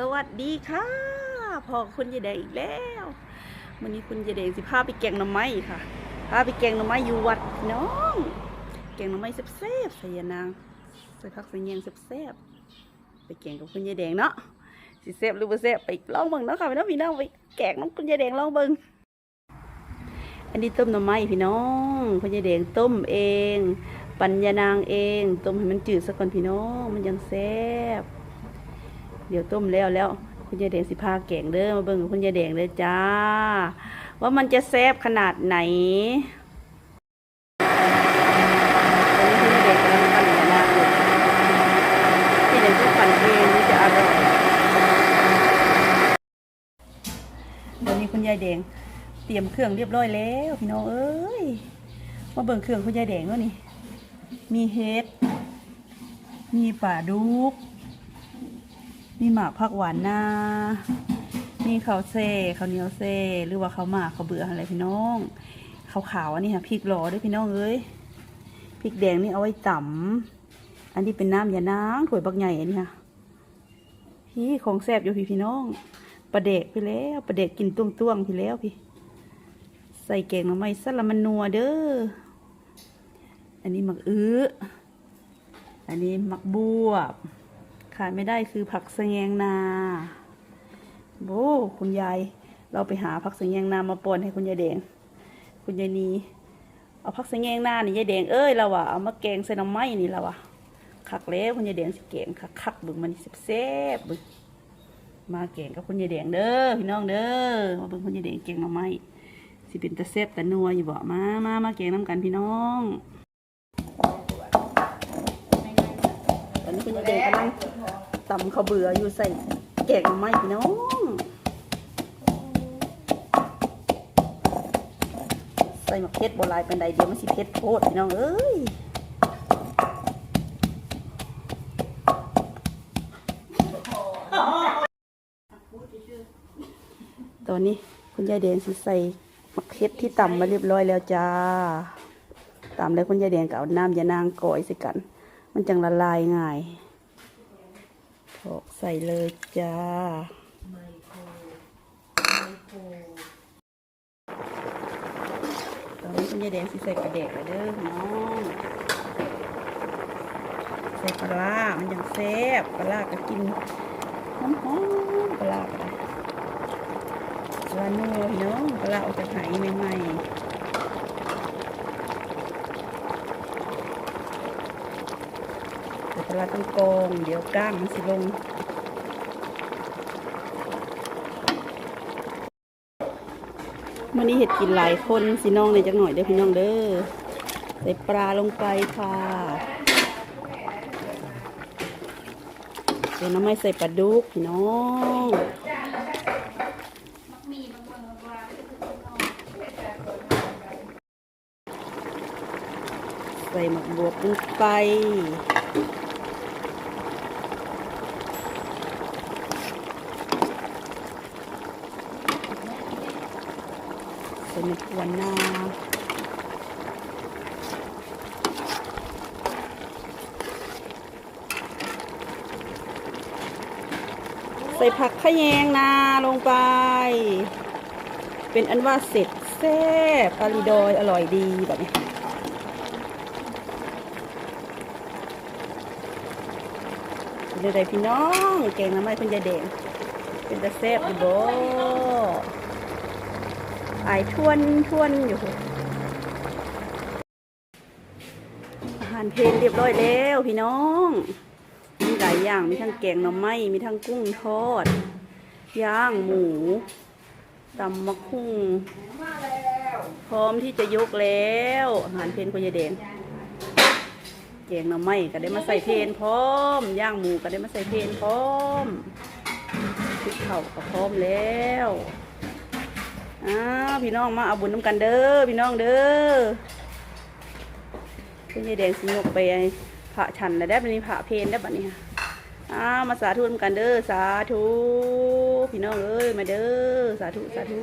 สวัสดีค่ะพอคุณยายแดงอีกแล้ววันนี้คุณยายแดงสิพาไปแกงหน่อไม้ค่ะพาไปแกงหน่อไม้อยู่วัดพี่น้อง แกงหน่อไม้แซ่บๆใส่ยานางใส่ผักใส่แยงแซ่บๆไปแกงกับคุณยายแดงเนาะสิแซ่บหรือบ่แซ่บไปลองเบิ่งเนาะค่ะพี่น้องพี่น้องไปแกงน้องคุณยายแดงลองเบิ่งอันนี้ต้มหน่อไม้พี่น้องคุณยายแดงต้มเอง ปัญญานางเอง ต้มให้มันจืดซะก่อนพี่น้องมันยังแซ่บ ดี๋ยวต้มแล้วแล้ว คุณยายแดงสิพาแกงเด้อมาเบิ่งคุณยายแดงเลยจ้า ว่ามันจะแซ่บขนาดไหนตอนนี้คุณยายแดงกำลังปั่นยานางอยู่ที่ไหนก็ปั่นเองนี่จะอร่อยตอนนี้คุณยายแดง เตรียมเครื่องเรียบร้อยแล้วพี่น้องเอ้ยมาเบิ่งเครื่องคุณยายแดงแล้วนี่ มีเห็ด มีป่าดุก มีหมากผักหวานนามีข้าวเซ่ข้าวเหนียวเซ่หรือว่าข้าวหมากข้าวเบื่ออะไรพี่น้องข้าวขาวอันนี้ค่ะพริกหลอด้วยพี่น้องเอ้ยพริกแดงนี่เอาไว้ต่ำอันนี้เป็นน้ำยานางถ้วยบักใหญ่อันนี้ค่ะพี่ของแซ่บอยู่พี่พี่น้องประเดกไปแล้วประเดกกินต้วงต้วงๆพี่แล้วพี่ ใส่แกงหน่อไม้สละมันนัวเด้ออันนี้หมักอื้ออันนี้หมักบวบ ขาดไม่ได้คือผักสแงงนาโอ้คุณยาย เราไปหาผักสแงงนามาปนให้คุณยายแดง คุณยายนีเอาผักสแงงนานี่ยายแดงเอ้ยเราอะเอามาแกงใส่น้ำไม้นี่เราอะคักแล้วคุณยายแดงสิแกงคักคักบึงมันสิแซ่บๆเบึงมาแกงกับคุณยายแดงเด้อพี่น้องเด้อมาเบิ่งคุณยายแดงแกงหน่อไม้สิเป็นตะแซ่บตะนัวอยู่บ่มามามาแกงน้ำกันพี่น้อง ตอนนี้คุณยายแดงกำลังตำข้าวเบื่ออยู่ใส่แกงไม้พี่น้องใส่มะเขือโบราณเป็นใดเดียวมันสิเผ็ดโพดพี่น้องเอ้ยตอนนี้คุณยายแดงสิใส่มะเขือที่ตำมาเรียบร้อยแล้วจ้าตำแล้วคุณยายแดงก็เอาน้ำยานางก่อยใส่กัน มันจังละลายง่าย โถกใส่เลยจ้า ตอนนี้คุณยายแดงสิใส่กระเดกแล้วเด้อน้องใส่ปลา มันยังแซ่บปลาก็กินหอมๆปลาก็ได้ปลาโน่พี่น้องปลาออกจากไหใหม่ๆแต่ป ลาร้าต้องกอง เดี๋ยวก้างมันสิลงมื่อนี้เห็ดกินหลายคนสิน้องในอยจักหน่อยเด้อพี่น้องเด้อใส่ปลาลงไปค่ะเดี๋ยวน้ำไม่ใส่ปลาดุกพี่น้องใส่หมกบวบลงไปใส่ห มกหวานนาใส่ผักขะแยงนาลงไป เป็นอันว่าเสร็จแซ่บปลาลิดอยอร่อยดีแบบนี้เดี๋ยวพี่น้อง แกงน้ำมันคุณยายแดงเป็นตะแซ่บอยู่ บ่อายทวนทวนอยู่ อาหารเพลนเรียบร้อยแล้วพี่น้อง มีหลายอย่างมีทั้งแกงหน่อไม้มีทั้งกุ้งทอด ย่างหมูตำมะคุ้งพร้อมที่จะยกแล้ว อาหารเพลนคุณยายแดงแกงหน่อไม้ก็ได้มาใส่เพนพร้อม ย่างหมูก็ได้มาใส่เพนพร้อมพริกเผาก็พร้อมแล้ว อ้าวพี่น้องมาเอาบุญน้ำกันเด้อพี่น้องเด้อพี่ยายแดงสิยกไปพระฉันแล้วได้บันนี้พระเพนได้บันนี้ค่ะอ้าวมาสาธุน้ำกันเด้อสาธุพี่น้องเอ้ยมาเด้อสาธุสาธุ